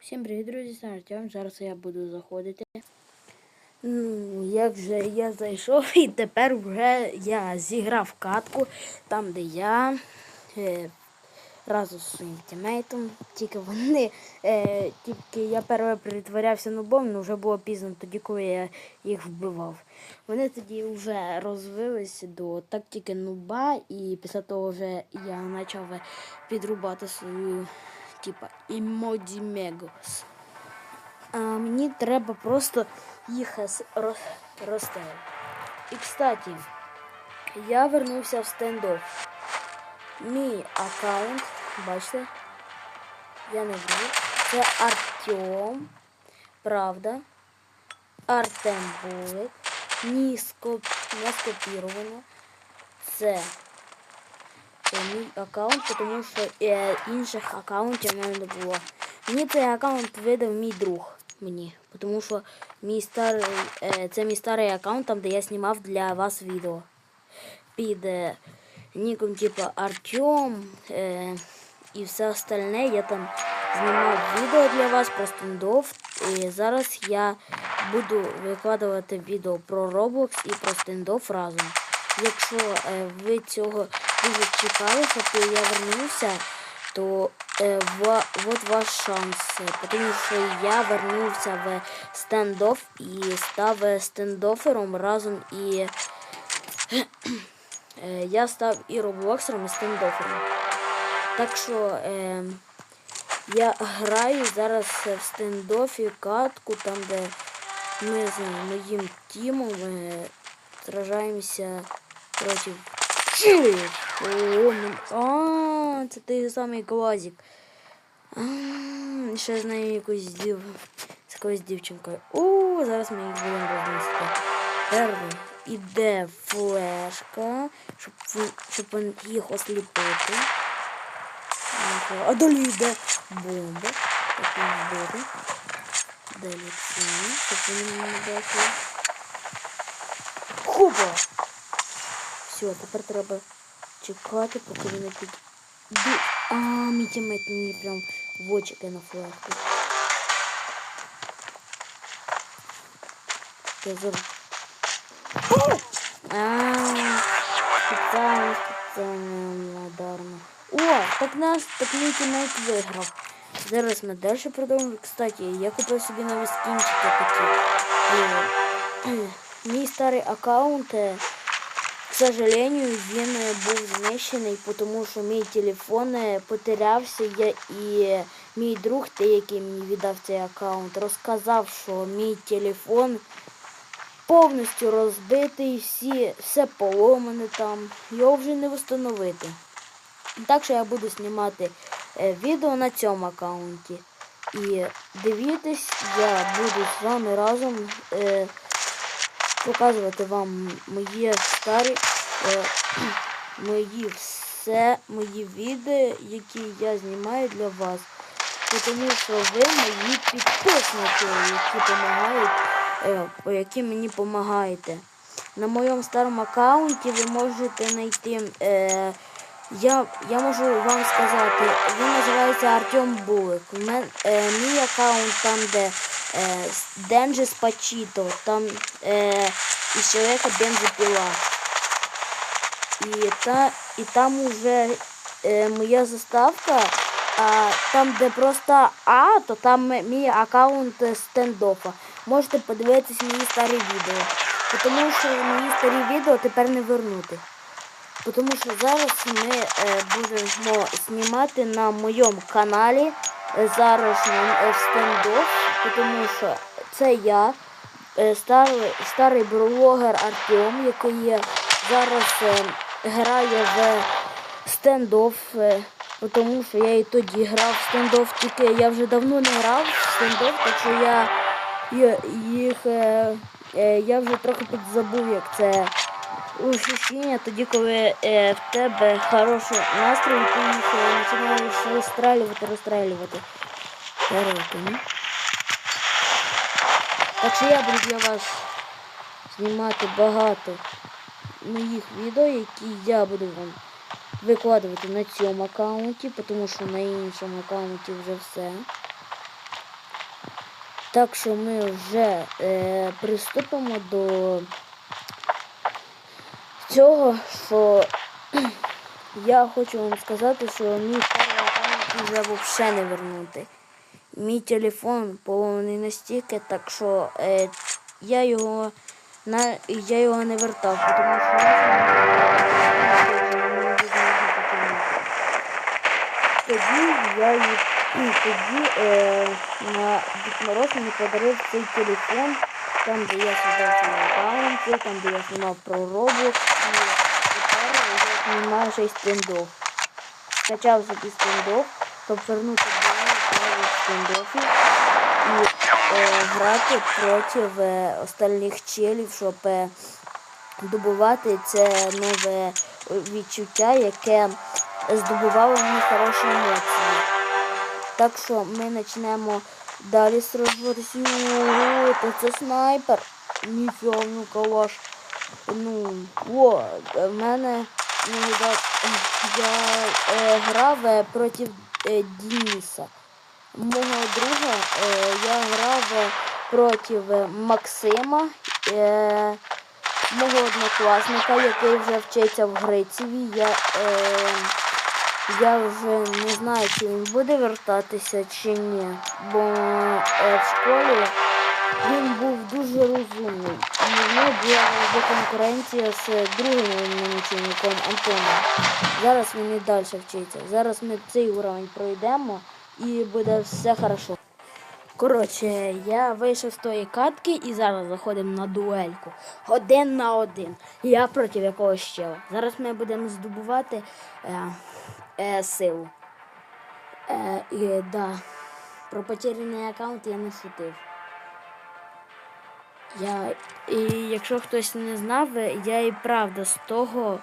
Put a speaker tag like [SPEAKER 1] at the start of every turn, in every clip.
[SPEAKER 1] Всім привіт, друзі, це Артем. Зараз я буду заходити. Ну, як вже я зайшов, і тепер вже я зіграв катку, там, де я е, разом з своїм тімейтом. Тільки вони, е, тільки я перше притворявся нубом, але вже було пізно тоді, коли я їх вбивав. Вони тоді вже розвилися до тактики нуба, і після того вже я почав підрубати свою типа емоді мегос. А мені треба просто їх роз- роз- розставити. І кстати, я вернувся в стендофф. Мій аккаунт, бачите, я не вру. Це Артем, правда, Артем Булик, не, скоп... не скопіровано. Це це аккаунт, тому що е, інших аккаунтів мене не було. Мені цей аккаунт видав мій друг мені, тому що мій старий, е, це мій старий аккаунт, там де я знімав для вас відео. Під е, ніком типу Артем е, і все остальне. Я там знімав відео для вас про стендов. І зараз я буду викладувати відео про Roblox і про стендов разом. Якщо е, ви цього дуже чекали, щоб я вернувся, то е, ва, от ваш шанс. Е, Тому що я вернувся в стендофф і став стендофером разом і е, я став і роблоксером, і стендофером. Так що е, я граю зараз в стендофі катку, там де ми з моїм тімом е, сражаємося проти чилів. О, а, це той самий глазик. Ще з нею якусь дів. З якоюсь дівчинкою. О, зараз ми їх будемо розносити. Перший іде флешка, щоб, щоб їх осліпити. А далі йде бомба. Так він збити. Далі це, щоб вони не бачили. Хопа! Все, тепер треба чекати, поки вони під... А, мій тімейт мені прям в очі на флешку. Я зараз... Спеціально, спеціально. О, так наш, так мій тімейт виграв. Зараз ми далі продовжуємо. Кстати, я купив собі нові скінчики. Е, Мій старий аккаунт, е, сожалению, він був знищений, тому що мій телефон е, потерявся. Я, і мій друг, той, який мені віддав цей аккаунт, розказав, що мій телефон повністю розбитий, всі, все поломане там, його вже не встановити. Так що я буду знімати е, відео на цьому аккаунті. І дивіться, я буду з вами разом е, показувати вам мої старі е, мої все, мої відео, які я знімаю для вас. Тому що ви мої підписники, які допомагають, е, які мені допомагаєте. На моєму старому аккаунті ви можете знайти. Е, я, я можу вам сказати, він називається Артем Булик. Мен, е, мій аккаунт там, де е, Денджис Пачіто, там е, із чоловіка бензопіла. І, та, і там уже е, моя заставка, а там, де просто А, то там мій аккаунт стендофа. Можете подивитися мої старі відео. Тому що мої старі відео тепер не вернути. Тому що зараз ми е, будемо знімати на моєму каналі е, зараз е, стендофф, тому що це я, е, старий, старий блогер Артем, який є зараз е, грає в стендофф, е, тому що я і тоді грав в стендофф, тільки я вже давно не грав в стендофф, так що я, я їх я вже трохи підзабув, як це ощущення тоді, коли е, в тебе хороший настрій, ти їх починаєш розстрілювати, розстрілювати. Коротко, ну. Так що я буду для вас знімати багато моїх відео, які я буду вам викладувати на цьому аккаунті, тому що на іншому аккаунті вже все. Так що ми вже е, приступимо до цього, що я хочу вам сказати, що мій старий аккаунт вже взагалі не вернути. Мій телефон поломаний настільки, так що е, я його на я його не вертав, тому що тоді я їй і тоді е, на Мороз мені подарив цей телефон, там де я создав свій аккаунт, там де я знімав про Roblox, і тепер я знімаю ще стендов. Скачав собі стендов, щоб вернути до стендофів і е, грати проти е, остальних челів, щоб е, добувати це нове відчуття, яке здобувало мені хороші емоції. Так що ми почнемо далі сражатися. Та це снайпер. Ніфіга, ну калаш. Ну, о, в мене ну, я, я е, грав е, проти е, Дениса. Мого друга е, я грав проти Максима, е, мого однокласника, який вже вчиться в Грицеві. Я, е, я вже не знаю, чи він буде вертатися чи ні, бо в школі він був дуже розумний. І в нього була конкуренція з другим начальником Антоном. Зараз він і далі вчиться. Зараз ми цей уровень пройдемо і буде все хорошо. Коротше, я вийшов з тої катки і зараз заходимо на дуельку. Один на один. Я проти якогось чела. Зараз ми будемо здобувати е, е, силу. Е, і, да. Про потеряний аккаунт я не шутив. Я, і якщо хтось не знав, я і правда з того, е,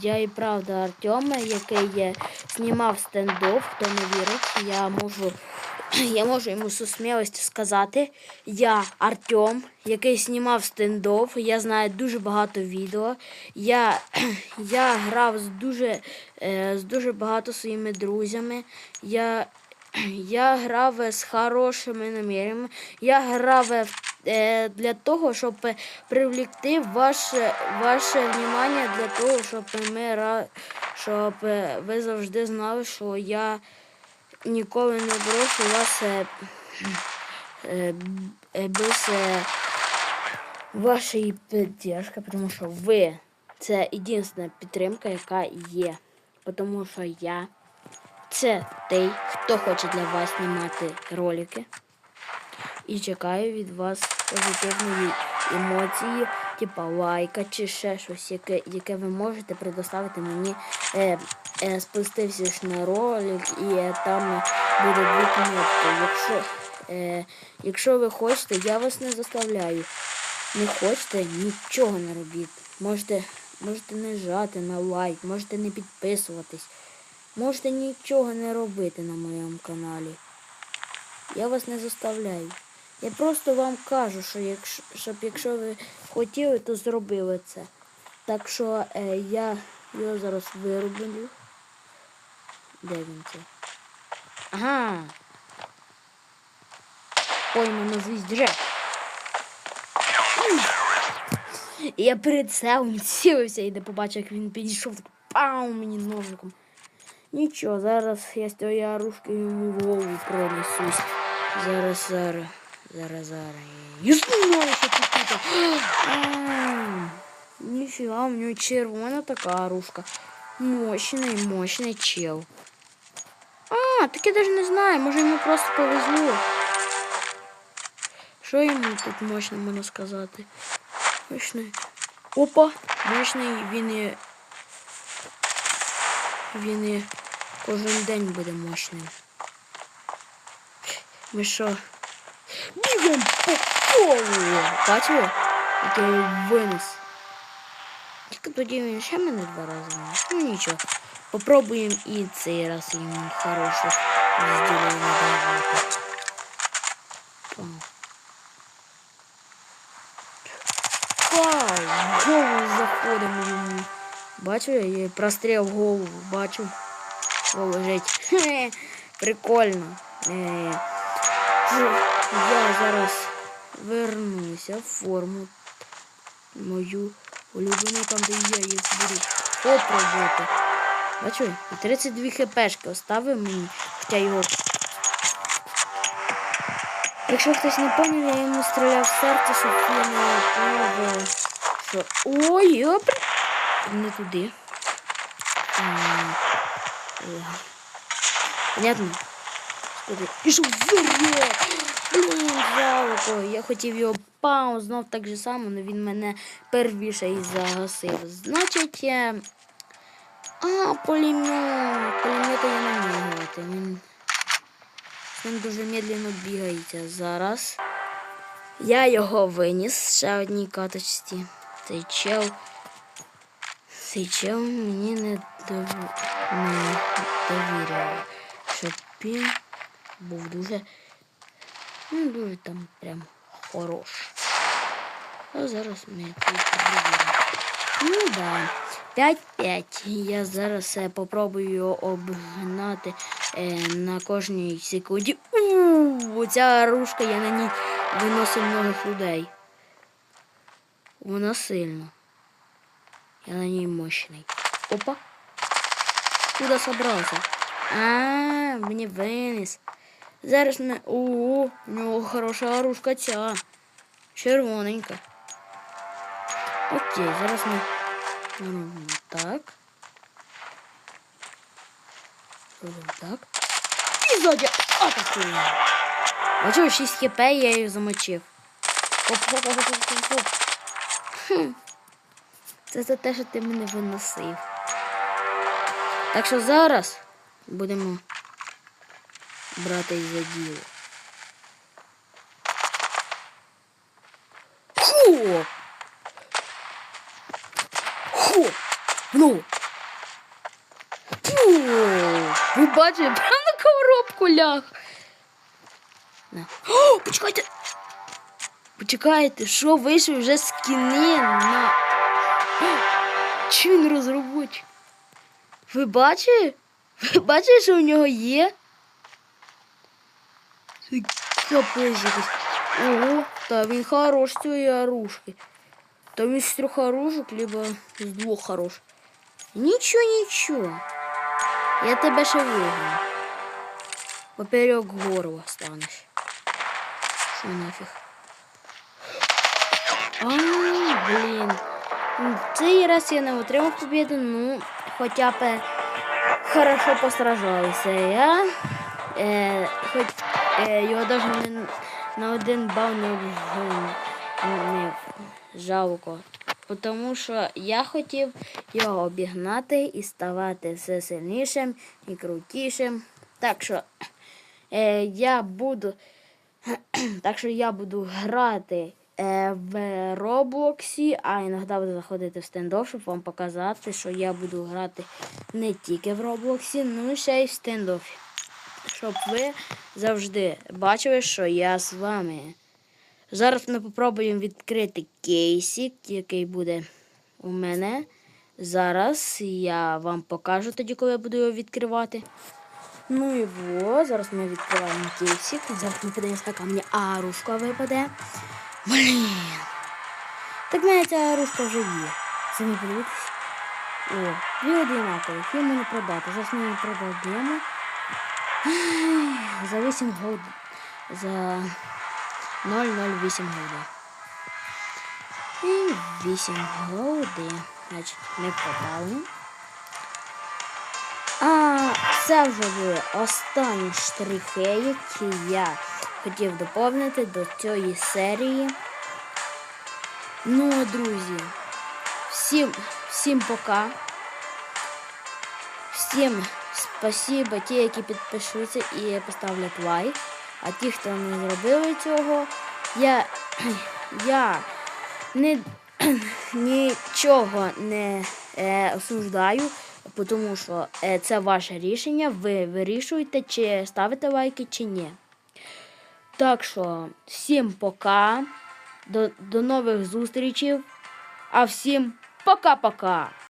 [SPEAKER 1] я і правда Артема, який є, знімав стендов, хто не вірить, я можу, я можу йому зі смілості сказати. Я Артем, який знімав стендов, я знаю дуже багато відео. Я, я грав з дуже, е, з дуже багато своїми друзями. Я, я грав з хорошими намірами. Я грав в е, для того, щоб е, привлекти ваше, ваше внимание, для того, щоб ми щоб е, ви завжди знали, що я ніколи не брошу вас е, е, е, без е, вашої підтримки, тому що ви це єдина підтримка, яка є. Тому що я це той, хто хоче для вас знімати ролики і чекаю від вас позитивної емоції, типа лайка чи ще щось, яке, яке ви можете предоставити мені. Е, е, спустився на ролик і е, там буде дві кнопки. Якщо, е, якщо ви хочете, я вас не заставляю. Не хочете, нічого не робіть. Можете, можете не жати на лайк, можете не підписуватись, можете нічого не робити на моєму каналі. Я вас не заставляю. Я просто вам кажу, що якщо, щоб якщо ви хотіли, то зробили це. Так що е, я його зараз вироблю. Де він це? Ага. Пойма на звізді. Я перед селом цілився і не побачив, як він підійшов пау мені ножиком. Нічого, зараз я з тієї оружки йому в голову пронесусь. Зараз, зараз, зараз, зараз. Я що тут. Ніфіга, у нього червона така оружка. Мощний, мощний чел. А, так я даже не знаю, може йому просто повезло. Що йому тут мощно можна сказати? Мощний. Опа, мощний він і. Він і кожен день буде мощним. Ми що? Бігом по колу! Бачили? Як я його винес. Тільки тоді він ще мене два рази. Ну нічого. Попробуємо і цей раз йому хороше розділення давати. Голову заходимо йому. Бачив, я простріл голову, бачу. О, лежить. Прикольно. Е, я зараз вернуся в форму мою улюблену, там, де я їх буду попробувати. Бачу, 32 хпшки оставив мені, хоча його. Якщо хтось не поняв, я йому стріляв в серце, щоб я не що. Ой, йоп! Не туди. Е, Понятно? Куди? І що вперед! Блін, жалко. Я хотів його пау, знов так же само, але він мене первіше і загасив. Значить. А, пулемет. Пулемета я не вмію грати. Він... Він дуже медленно бігається зараз. Я його виніс ще одній каточці. Цей чел. Цей чел мені не довіряє. Щоб він був дуже. Ну, дуже там прям хорош. А зараз ми тут перевіримо. Ну да. 5-5. Я зараз е, попробую обгнати е, на кожній секунді. У, оця рушка, я на ній виносив многих людей. Вона сильна. Я на ній мощний. Опа. Куда собрався? А, мені виніс. Зараз ми. О, у нього хороша оружка ця. Червоненька. Окей, зараз ми так. Робимо так. І ззаді атакуємо. Бачу, 6 хп я її замочив. Оп-оп-оп-оп-оп. Хм. Це за те, що ти мене виносив. Так що зараз будемо брати за діло. Фу! Фу! Ну! Фу! Ви бачите, прямо на коробку ляг. О, почекайте! Почекайте, що вийшов вже скіни на. Чи він розробочий? Ви бачите? Ви бачите, що у нього є? Це Капець якийсь. Ого, та він хорош з цієї оружки. Та він з трьох оружок, либо з двох хорош. Нічого, нічого. Я тебе ще виграю. Поперек горла станеш. Що нафіг? А, блін. Ну, Цей раз я не отримав побіду, ну, хоча б е, хорошо постраждалися. Я е, хоч е, його навіть не, на один бал не, обж- жалко. Тому що я хотів його обігнати і ставати все сильнішим і крутішим. Так що е, я буду так що я буду грати е, в Роблоксі, а іноді буду заходити в стендоф, щоб вам показати, що я буду грати не тільки в Роблоксі, ну і ще й в стендофі. Щоб ви завжди бачили, що я з вами. Зараз ми спробуємо відкрити кейсик, який буде у мене. Зараз я вам покажу тоді, коли я буду його відкривати. Ну і во, зараз ми відкриваємо кейсик. Зараз ми подивимося, яка мені арушка випаде. Блін. Так мене ця арушка вже є. Самі подивитись. О, дві одинакові. Їм не продати. Зараз ми її продадемо. За 8 год. За 008 годи. І 8 годи. Значить, ми продали. А це вже були останні штрихи, які я хотів доповнити до цієї серії. Ну, друзі, всім, всім пока. Всім спасибо ті, які підпишуться і поставлять лайк. А ті, хто не зробили цього, я, я не, нічого не е, осуждаю, тому що е, це ваше рішення. Ви вирішуєте, чи ставите лайки, чи ні. Так що, всім пока. До, до нових зустрічей. А всім пока-пока.